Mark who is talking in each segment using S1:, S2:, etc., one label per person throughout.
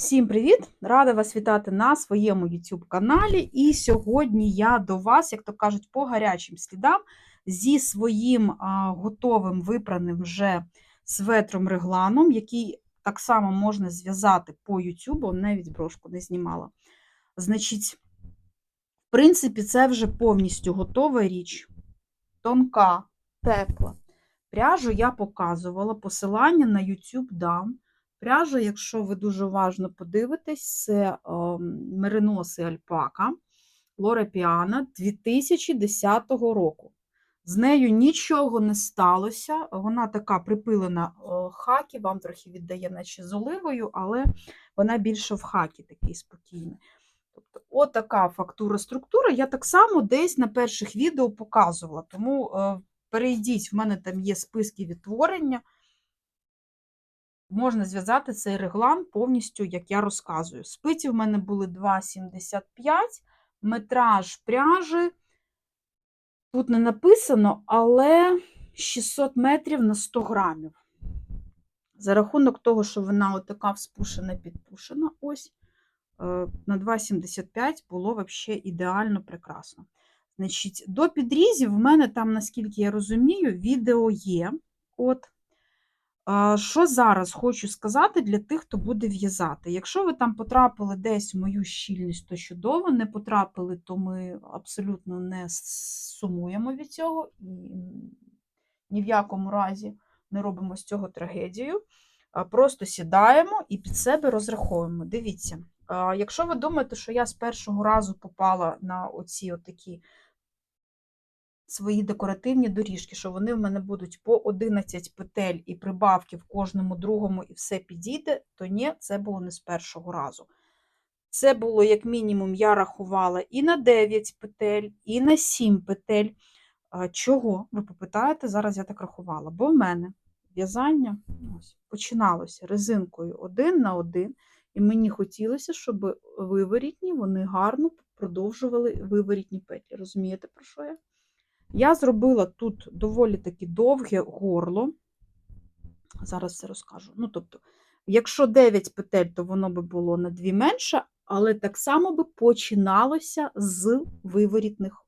S1: Всім привіт! Рада вас вітати на своєму YouTube каналі. І сьогодні я до вас, як то кажуть, по гарячим слідам зі своїм а, готовим випраним вже светром регланом, який так само можна зв'язати по YouTube, навіть брошку не знімала. Значить, в принципі, це вже повністю готова річ. Тонка, тепла. Пряжу я показувала, посилання на YouTube дам. Пряжа, якщо ви дуже уважно подивитесь, це мериноси Альпака Лора Піана 2010 року. З нею нічого не сталося. Вона така припилена хакі, вам трохи віддає, наче з оливою, але вона більше в хакі такий спокійний. Тобто, отака фактура структура. Я так само десь на перших відео показувала. Тому е, перейдіть, в мене там є списки відтворення можна зв'язати цей реглан повністю, як я розказую. Спиці в мене були 2,75, метраж пряжі. Тут не написано, але 600 метрів на 100 грамів. За рахунок того, що вона отака вспушена, підпушена, ось е, на 2,75 було взагалі ідеально прекрасно. Значить, До підрізів в мене там, наскільки я розумію, відео є. От, що зараз хочу сказати для тих, хто буде в'язати? Якщо ви там потрапили десь в мою щільність, то чудово, не потрапили, то ми абсолютно не сумуємо від цього і ні в якому разі не робимо з цього трагедію. Просто сідаємо і під себе розраховуємо. Дивіться, якщо ви думаєте, що я з першого разу попала на оці отакі свої декоративні доріжки, що вони в мене будуть по 11 петель і прибавки в кожному другому, і все підійде, то ні, це було не з першого разу. Це було, як мінімум, я рахувала і на 9 петель, і на 7 петель. Чого? Ви попитаєте, зараз я так рахувала, бо в мене в'язання ось, починалося резинкою один на один, і мені хотілося, щоб виворітні вони гарно продовжували виворітні петлі. Розумієте, про що я? Я зробила тут доволі таки довге горло. Зараз все розкажу. Ну, тобто, якщо 9 петель, то воно би було на 2 менше, але так само би починалося з виворітних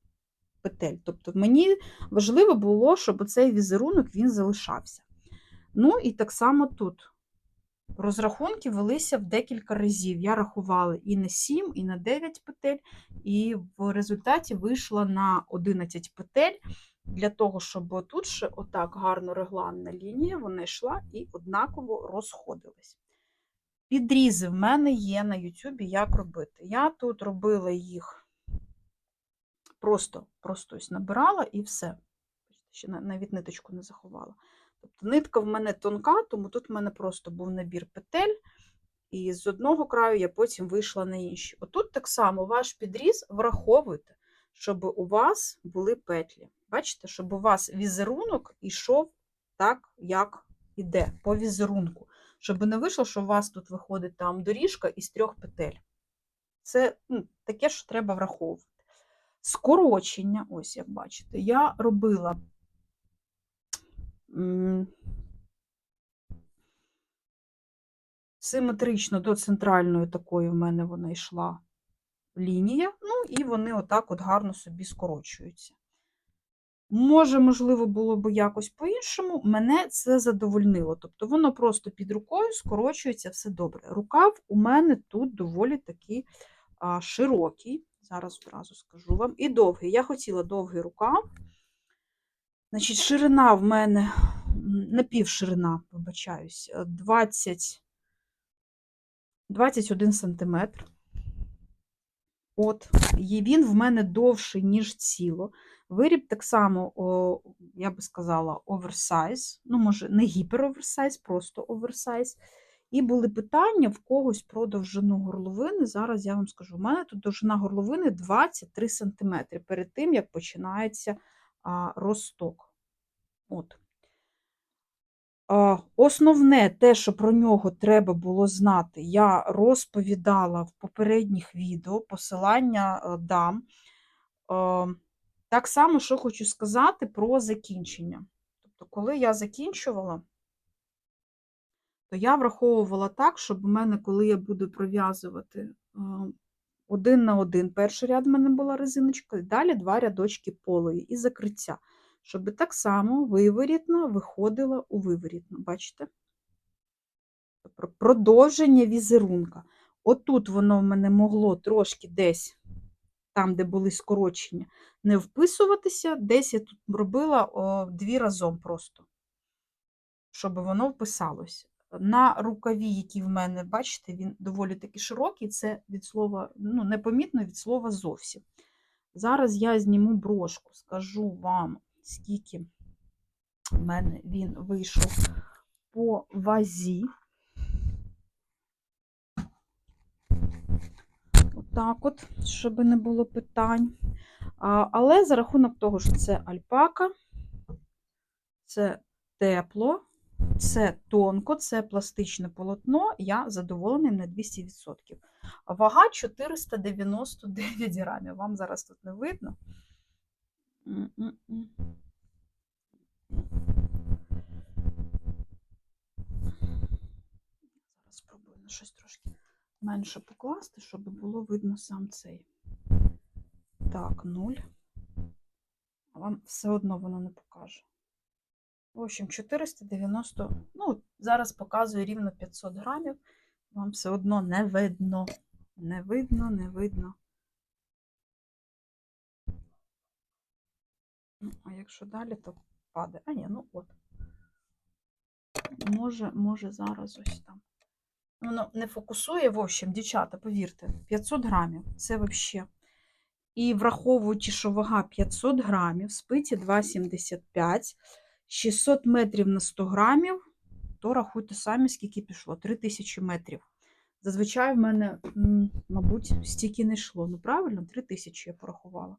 S1: петель. Тобто, мені важливо було, щоб цей візерунок він залишався. Ну, і так само тут. Розрахунки велися в декілька разів. Я рахувала і на 7, і на 9 петель, і в результаті вийшла на 11 петель для того, щоб тут ще отак гарно регланна лінія, вона йшла і однаково розходилась. Підрізи в мене є на YouTube, як робити. Я тут робила їх просто просто ось набирала і все. Ще навіть ниточку не заховала. Тобто нитка в мене тонка, тому тут в мене просто був набір петель, і з одного краю я потім вийшла на інший. Отут так само ваш підріз враховуйте, щоб у вас були петлі. Бачите, щоб у вас візерунок йшов так, як іде, по візерунку. Щоб не вийшло, що у вас тут виходить там доріжка із трьох петель. Це ну, таке, що треба враховувати. Скорочення, ось як бачите, я робила симетрично до центральної такої в мене вона йшла лінія, ну і вони отак от гарно собі скорочуються. Може, можливо, було б якось по-іншому, мене це задовольнило. Тобто воно просто під рукою скорочується все добре. Рукав у мене тут доволі такий а, широкий, зараз одразу скажу вам, і довгий. Я хотіла довгий рукав. Значить, ширина в мене, напівширина, вибачаюсь, 20, 21 см. От, і він в мене довший, ніж ціло. Виріб так само, о, я би сказала, оверсайз. Ну, може, не гіпероверсайз, просто оверсайз. І були питання в когось про довжину горловини. Зараз я вам скажу: у мене тут довжина горловини 23 см перед тим, як починається росток. От. Основне те, що про нього треба було знати, я розповідала в попередніх відео, посилання е, дам. Так само, що хочу сказати про закінчення. Тобто, коли я закінчувала, то я враховувала так, щоб у мене, коли я буду пров'язувати е, один на один, перший ряд в мене була резиночка, і далі два рядочки полої і закриття, щоб так само виворітно виходила у виворітно. Бачите? Продовження візерунка. Отут воно в мене могло трошки десь, там, де були скорочення, не вписуватися. Десь я тут робила о, дві разом просто, щоб воно вписалось. На рукаві, який в мене, бачите, він доволі таки широкий, це від слова, ну, непомітно від слова зовсім. Зараз я зніму брошку, скажу вам, скільки в мене він вийшов по вазі. Отак от, щоб не було питань. А, але за рахунок того, що це альпака, це тепло, це тонко, це пластичне полотно, я задоволена на 200%. Вага 499 грамів. Вам зараз тут не видно. Зараз спробую на щось трошки менше покласти, щоб було видно сам цей. Так, 0. А вам все одно воно не покаже. В общем, 490, ну, зараз показую рівно 500 грамів. Вам все одно не видно. Не видно, не видно. Ну, а якщо далі, то падає. А ні, ну от. Може, може зараз ось там. Воно не фокусує, в общем, дівчата, повірте, 500 грамів. Це взагалі. І враховуючи, що вага 500 грамів, спиці 2,75, 600 метрів на 100 грамів, то рахуйте самі, скільки пішло. 3000 метрів. Зазвичай в мене, мабуть, стільки не йшло. Ну, правильно, 3000 я порахувала.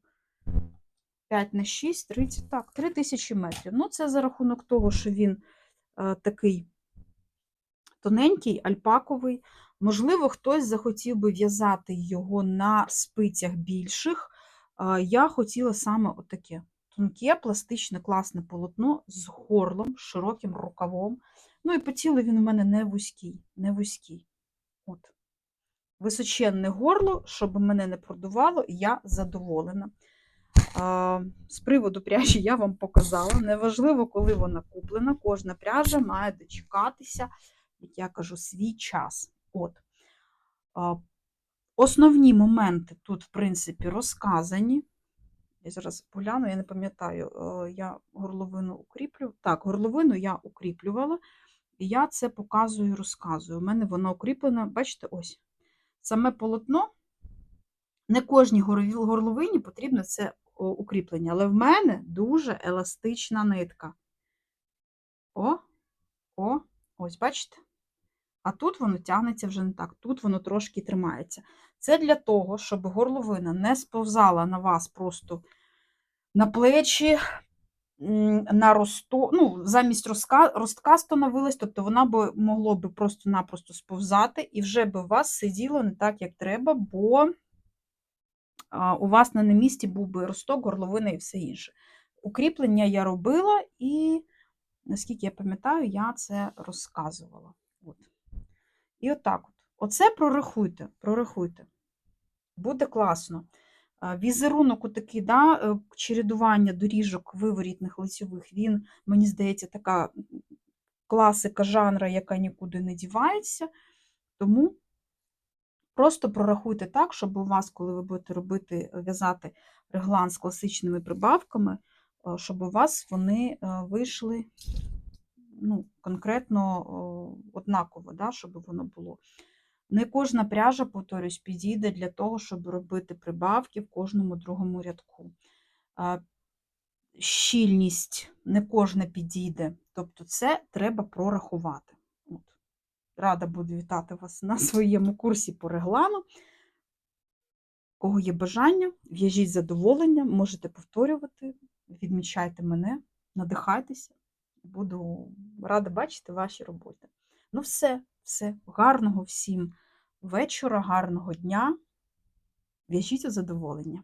S1: 5 на 6, 30, так, 3000 метрів. Ну, це за рахунок того, що він е, такий тоненький, альпаковий. Можливо, хтось захотів би в'язати його на спицях більших. А, Я хотіла саме отаке тонке, пластичне, класне полотно з горлом, з широким рукавом. Ну і по тілу він у мене не вузький, не вузький. От. Височенне горло, щоб мене не продувало, я задоволена. А, З приводу пряжі я вам показала. Неважливо, коли вона куплена, кожна пряжа має дочекатися, як я кажу, свій час. От. А, Основні моменти тут, в принципі, розказані. Я зараз погляну, я не пам'ятаю, е, я горловину укріплю. Так, горловину я укріплювала, і я це показую і розказую. У мене воно укріплено, бачите, ось. Саме полотно, не кожній горловині потрібно це укріплення, але в мене дуже еластична нитка. О, о, ось, бачите? А тут воно тягнеться вже не так, тут воно трошки тримається. Це для того, щоб горловина не сповзала на вас просто на плечі, на росто, ну, замість ростка, ростка становилась, тобто вона би могло би просто-напросто сповзати, і вже би у вас сиділо не так, як треба, бо у вас на місці був би росток, горловина і все інше. Укріплення я робила, і, наскільки я пам'ятаю, я це розказувала. От. І отак от. Оце прорахуйте, прорахуйте. Буде класно. Візерунок отакий, да, е, чередування доріжок виворітних лицьових, він, мені здається, така класика жанра, яка нікуди не дівається. Тому просто прорахуйте так, щоб у вас, коли ви будете робити, е, в'язати реглан з класичними прибавками, е, щоб у вас вони вийшли ну, конкретно однаково, да, щоб воно було. Не кожна пряжа, повторюсь, підійде для того, щоб робити прибавки в кожному другому рядку. Щільність не кожна підійде, тобто це треба прорахувати. От. Рада буду вітати вас на своєму курсі по реглану. Кого є бажання, в'яжіть з задоволенням, можете повторювати, відмічайте мене, надихайтеся. Буду рада бачити ваші роботи. Ну, все, все. Гарного всім вечора, гарного дня. В'яжіть у задоволення.